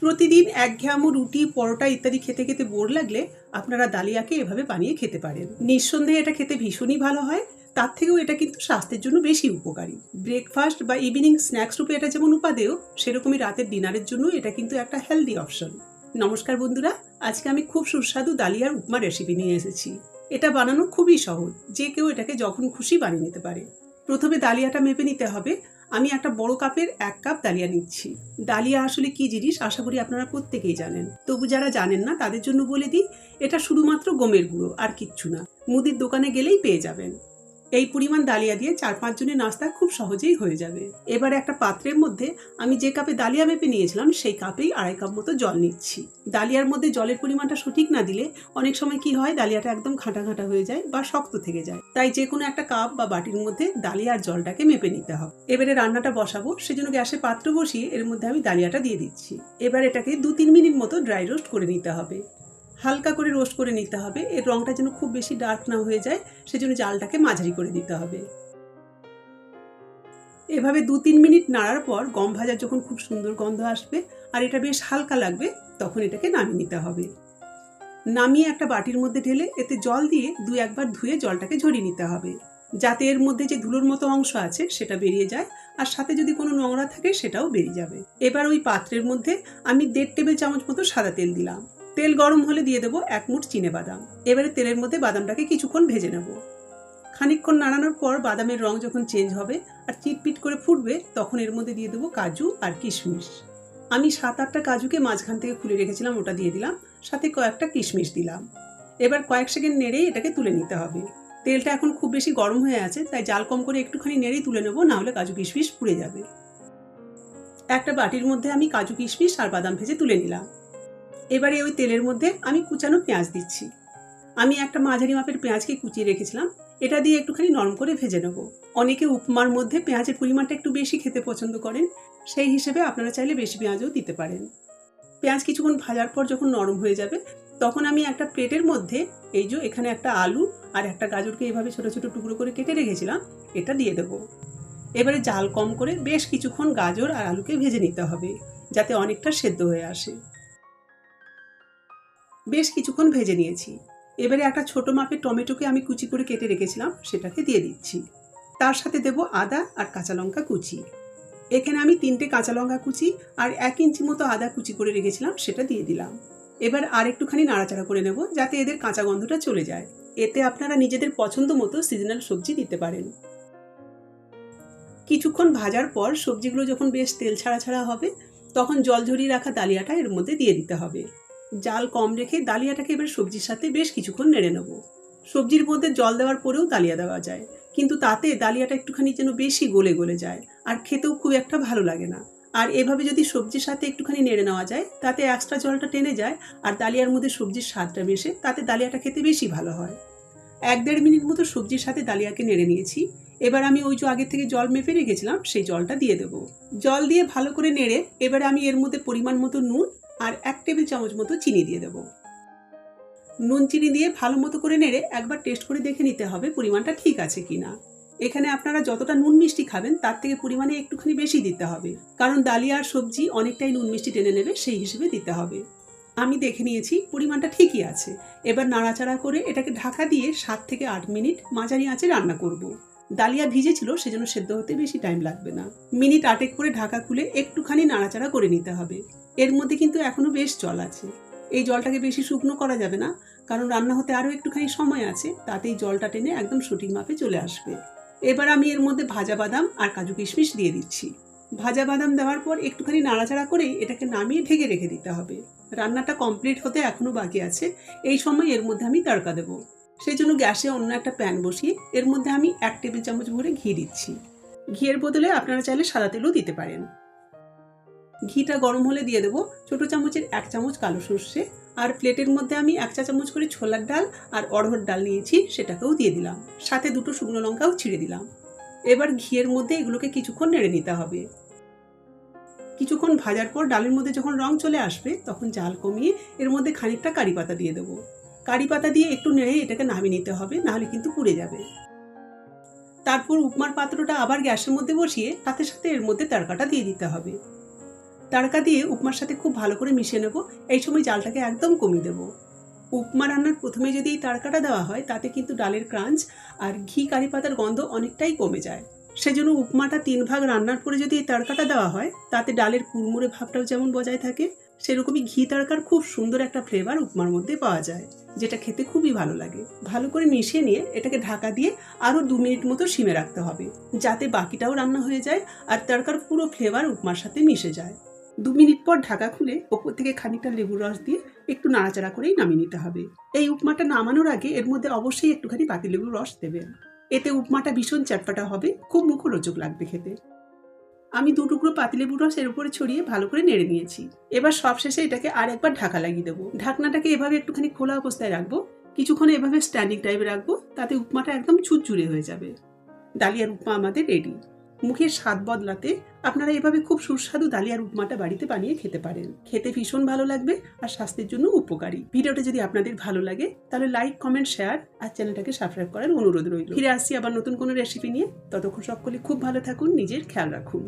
প্রতিদিন এক একঘেয়ামো রুটি, পরোটা ইত্যাদি খেতে খেতে বোর লাগলে আপনারা দালিয়াকে এভাবে বানিয়ে খেতে পারেন। নিঃসন্দেহে এটা খেতে ভীষণই ভালো হয়। তার থেকেও এটা কিন্তু স্বাস্থ্যের জন্য বেশি উপকারী। ব্রেকফাস্ট বা ইভিনিং স্ন্যাক্স রূপে এটা যেমন উপাদেয়, সেরকমই রাতের ডিনারের জন্য এটা কিন্তু একটা হেলদি অপশন নমস্কার বন্ধুরা, আজকে আমি খুব সুস্বাদু দালিয়ার উপমা রেসিপি নিয়ে এসেছি। এটা বানানো খুবই সহজ, যে কেউ এটাকে যখন খুশি বানিয়ে নিতে পারে। প্রথমে দালিয়াটা মেপে নিতে হবে। আমি একটা বড় কাপের এক কাপ ডালিয়া নিচ্ছি। ডালিয়া আসলে কি জিনিস আশা করি আপনারা প্রত্যেকেই জানেন। তবু যারা জানেন না, তাদের জন্য বলে দিই, এটা শুধুমাত্র গমের গুঁড়ো আর কিচ্ছু না। মুদির দোকানে গেলেই পেয়ে যাবেন। এই পরিমাণ ডালিয়া দিয়ে চার পাঁচ জনের নাস্তা খুব সহজেই হয়ে যাবে। এবার একটা পাত্রের মধ্যে আমি যে কাপে ডালিয়া মেপে নিয়েছিলাম, সেই কাপেই আড়াই কাপ মতো জল নিচ্ছি। ডালিয়ার মধ্যে জলের পরিমাণটা সঠিক না দিলে অনেক সময় কি হয়, ডালিয়াটা একদম ঘাঁটা ঘাঁটা হয়ে যায় বা শক্ত থেকে যায়। তাই যে কোনো একটা কাপ বা বাটির মধ্যে ডালিয়া আর জলটাকে মেপে নিতে হবে। এবারে রান্নাটা বসাবো, সেজন্য গ্যাসে পাত্র বসিয়ে এর মধ্যে আমি ডালিয়াটা দিয়ে দিচ্ছি। এবার এটাকে দু তিন মিনিট মতো ড্রাই রোস্ট করে নিতে হবে। হালকা করে রোস্ট করে নিতে হবে। এর রংটা যেন খুব বেশি ডার্ক না হয়ে যায়, সেজন্য জালটাকে মাঝারি করে দিতে হবে। এভাবে দু তিন মিনিট নাড়ার পর গম ভাজার যখন খুব সুন্দর গন্ধ আসবে আর এটা বেশ হালকা লাগবে, তখন এটাকে নামিয়ে নিতে হবে। নামিয়ে একটা বাটির মধ্যে ঢেলে এতে জল দিয়ে দু একবার ধুয়ে জলটাকে ঝরিয়ে নিতে হবে। যাতে এর মধ্যে যে ধুলোর মতো অংশ আছে, সেটা বেরিয়ে যায় আর সাথে যদি কোনো নোংরা থাকে, সেটাও বেরিয়ে যাবে। এবার ওই পাত্রের মধ্যে আমি দেড় টেবিল চামচ মতো সাদা তেল দিলাম। তেল গরম হলে দিয়ে দেবো এক মুঠ চিনে বাদাম। এবারে তেলের মধ্যে বাদামটাকে কিছুক্ষণ ভেজে নেব। খানিকক্ষণ নাড়ানোর পর বাদামের রং যখন চেঞ্জ হবে আর চিটপিট করে ফুটবে, তখন এর মধ্যে দিয়ে দেবো কাজু আর কিশমিশ। আমি সাত আটটা কাজুকে মাঝখান থেকে খুলে রেখেছিলাম, ওটা দিয়ে দিলাম, সাথে কয়েকটা কিশমিশ দিলাম। এবার কয়েক সেকেন্ড নেড়েই এটাকে তুলে নিতে হবে। তেলটা এখন খুব বেশি গরম হয়ে আছে, তাই জাল কম করে একটুখানি নেড়েই তুলে নেব নাহলে কাজু কিশমিশ পুড়ে যাবে। একটা বাটির মধ্যে আমি কাজু কিশমিশ আর বাদাম ভেজে তুলে নিলাম। এবারে ওই তেলের মধ্যে আমি কুচানো পেঁয়াজ দিচ্ছি। আমি একটা মাঝারি মাপের পেঁয়াজকে কুচিয়ে রেখেছিলাম। এটা দিয়ে একটুখানি নরম করে ভেজে নেব। অনেকে উপমার মধ্যে পেঁয়াজের পরিমাণটা একটু বেশি খেতে পছন্দ করেন, সেই হিসেবে আপনারা চাইলে বেশি পেঁয়াজও দিতে পারেন। পেঁয়াজ কিছুক্ষণ ভাজার পর যখন নরম হয়ে যাবে, তখন আমি একটা প্লেটের মধ্যে এই যে এখানে একটা আলু আর একটা গাজরকে এভাবে ছোটো ছোটো টুকরো করে কেটে রেখেছিলাম, এটা দিয়ে দেবো। এবারে জাল কম করে বেশ কিছুক্ষণ গাজর আর আলুকে ভেজে নিতে হবে, যাতে অনেকটা সেদ্ধ হয়ে আসে। বেশ কিছুক্ষণ ভেজে নিয়েছি। এবারে একটা ছোট মাপের টমেটোকে আমি কুচি করে কেটে রেখেছিলাম, সেটাকে দিয়ে দিচ্ছি। তার সাথে দেব আদা আর কাঁচা লঙ্কা কুচি। এখানে আমি তিনটে কাঁচা লঙ্কা কুচি আর এক ইঞ্চি মতো আদা কুচি করে রেখেছিলাম, সেটা দিয়ে দিলাম। এবার আর একটুখানি নাড়াচাড়া করে নেব, যাতে এদের কাঁচা গন্ধটা চলে যায়। এতে আপনারা নিজেদের পছন্দ মতো সিজনাল সবজি দিতে পারেন। কিছুক্ষণ ভাজার পর সবজিগুলো যখন বেশ তেল ছাড়া ছাড়া হবে, তখন জল ঝরিয়ে রাখা ডালিয়াটা এর মধ্যে দিয়ে দিতে হবে। জাল কম রেখে ডালিয়াটাকে এবার সবজির সাথে বেশ কিছুক্ষণ নেড়ে নেব। সবজির মধ্যে জল দেওয়ার পরেও ডালিয়া দেওয়া যায়, কিন্তু তাতে ডালিয়াটা একটুখানি যেন বেশি গলে গলে যায় আর খেতেও খুব একটা ভালো লাগে না। আর এভাবে যদি সবজির সাথে একটুখানি নেড়ে নেওয়া যায়, তাতে এক্সট্রা জলটা টেনে যায় আর ডালিয়ার মধ্যে সবজির স্বাদটা মেশে তাতে ডালিয়াটা খেতে বেশি ভালো হয়। এক দেড় মিনিট মতো সবজির সাথে ডালিয়াকে নেড়ে নিয়েছি। এবার আমি ওই যে আগের থেকে জল মেপে রেখেছিলাম, সেই জলটা দিয়ে দেবো। জল দিয়ে ভালো করে নেড়ে, এবারে আমি এর মধ্যে পরিমাণ মতো নুন আর এক টেবিল চামচ মতো চিনি দিয়ে দেবো। নুন চিনি দিয়ে ভালো মতো করে নেড়ে একবার টেস্ট করে দেখে নিতে হবে পরিমাণটা ঠিক আছে কি না এখানে আপনারা যতটা নুন মিষ্টি খাবেন, তার থেকে পরিমাণে একটুখানি বেশি দিতে হবে। কারণ ডালিয়া আর সবজি অনেকটাই নুন মিষ্টি টেনে নেবে, সেই হিসেবে দিতে হবে। আমি দেখে নিয়েছি পরিমাণটা ঠিকই আছে। এবার নাড়াচাড়া করে এটাকে ঢাকা দিয়ে সাত থেকে আট মিনিট মাঝারি আঁচে রান্না করব। ডালিয়া ভিজেছিল, সেজন্য সেদ্ধ হতে বেশি টাইম লাগবে না। মিনিট আটেক করে ঢাকা খুলে একটুখানি নাড়াচাড়া করে নিতে হবে। এর মধ্যে কিন্তু এখনও বেশ জল আছে। এই জলটাকে বেশি শুকনো করা যাবে না, কারণ রান্না হতে আরও একটুখানি সময় আছে, তাতেই জলটা টেনে একদম সঠিক মাপে চলে আসবে। এবার আমি এর মধ্যে ভাজা বাদাম আর কাজু কিশমিশ দিয়ে দিচ্ছি। ভাজা বাদাম দেওয়ার পর একটুখানি নাড়াচাড়া করে এটাকে নামিয়ে ঢেকে রেখে দিতে হবে। রান্নাটা কমপ্লিট হতে এখনও বাকি আছে, এই সময় এর মধ্যে আমি তড়কা দেবো। সেই জন্য গ্যাসে অন্য একটা প্যান বসিয়ে এর মধ্যে আমি এক টেবিল চামচ ভরে ঘি দিচ্ছি। ঘিয়ের বদলে আপনারা চাইলে সাদা তেলও দিতে পারেন। ঘিটা গরম হলে দিয়ে দেবো ছোটো চামচের এক চামচ কালো সর্ষে আর প্লেটের মধ্যে আমি এক চা চামচ করে ছোলার ডাল আর অড়হর ডাল নিয়েছি, সেটাকেও দিয়ে দিলাম। সাথে দুটো শুকনো লঙ্কাও ছিঁড়ে দিলাম। এবার ঘিয়ের মধ্যে এগুলোকে কিছুক্ষণ নেড়ে নিতে হবে। কিছুক্ষণ ভাজার পর ডালের মধ্যে যখন রং চলে আসবে, তখন জাল কমিয়ে এর মধ্যে খানিকটা কারি পাতা দিয়ে দেবো। কারি পাতা দিয়ে একটু নেড়ে এটাকে নামিয়ে নিতে হবে, নাহলে কিন্তু পুড়ে যাবে। তারপর উপমার পাত্রটা আবার গ্যাসের মধ্যে বসিয়ে তাতে সাথে এর মধ্যে তড়কাটা দিয়ে দিতে হবে। তাড়কা দিয়ে উপমার সাথে খুব ভালো করে মিশিয়ে নেব, এই সময় জালটাকে একদম কমিয়ে দেবো। উপমা রান্নার প্রথমে যদি এই তাড়কাটা দেওয়া হয়, তাতে কিন্তু ডালের ক্রাঞ্চ আর ঘি কারি পাতার গন্ধ অনেকটাই কমে যায়। সেজন্য উপমাটা তিন ভাগ রান্নার পরে যদি এই তড়কাটা দেওয়া হয়, তাতে ডালের কুড়মুড়ে ভাবটাও যেমন বজায় থাকে, সেরকমই ঘি তড়কার খুব সুন্দর একটা ফ্লেভার উপমার মধ্যে পাওয়া যায়, যেটা খেতে খুবই ভালো লাগে। ভালো করে মিশিয়ে নিয়ে এটাকে ঢাকা দিয়ে আরও দু মিনিট মতো সিমে রাখতে হবে, যাতে বাকিটাও রান্না হয়ে যায় আর তড়কার পুরো ফ্লেভার উপমার সাথে মিশে যায়। দু মিনিট পর ঢাকা খুলে ওপর থেকে খানিকটা লেবুর রস দিয়ে একটু নাড়াচাড়া করেই নামিয়ে নিতে হবে। এই উপমাটা নামানোর আগে এর মধ্যে অবশ্যই একটুখানি পাতিলেবুর রস দেবেন। এতে উপমাটা ভীষণ চটপাটা হবে, খুব মুখরোচক লাগবে খেতে। আমি দু টুকরো পাতিলেবু রস এর উপরে ছড়িয়ে ভালো করে নেড়ে নিয়েছি। এবার সবশেষে এটাকে আর একবার ঢাকা লাগিয়ে দেবো। ঢাকনাটাকে এভাবে একটুখানি খোলা অবস্থায় রাখব, কিছুক্ষণ এভাবে স্ট্যান্ডিং টাইপে রাখব, তাতে উপমাটা একদম চুরচুরে হয়ে যাবে। ডালিয়ার উপমা আমাদের রেডি মুখের স্বাদ বদলাতে আপনারা এভাবে খুব সুস্বাদু ডালিয়ার উপমাটা বাড়িতে বানিয়ে খেতে পারেন। খেতে ভীষণ ভালো লাগবে আর স্বাস্থ্যের জন্য উপকারী। ভিডিওটা যদি আপনাদের ভালো লাগে, তাহলে লাইক কমেন্ট শেয়ার আর চ্যানেলটাকে সাবস্ক্রাইব করার অনুরোধ রইল। ফিরে আসছি আবার নতুন কোনো রেসিপি নিয়ে। ততক্ষণ সকলে খুব ভালো থাকুন, নিজের খেয়াল রাখুন।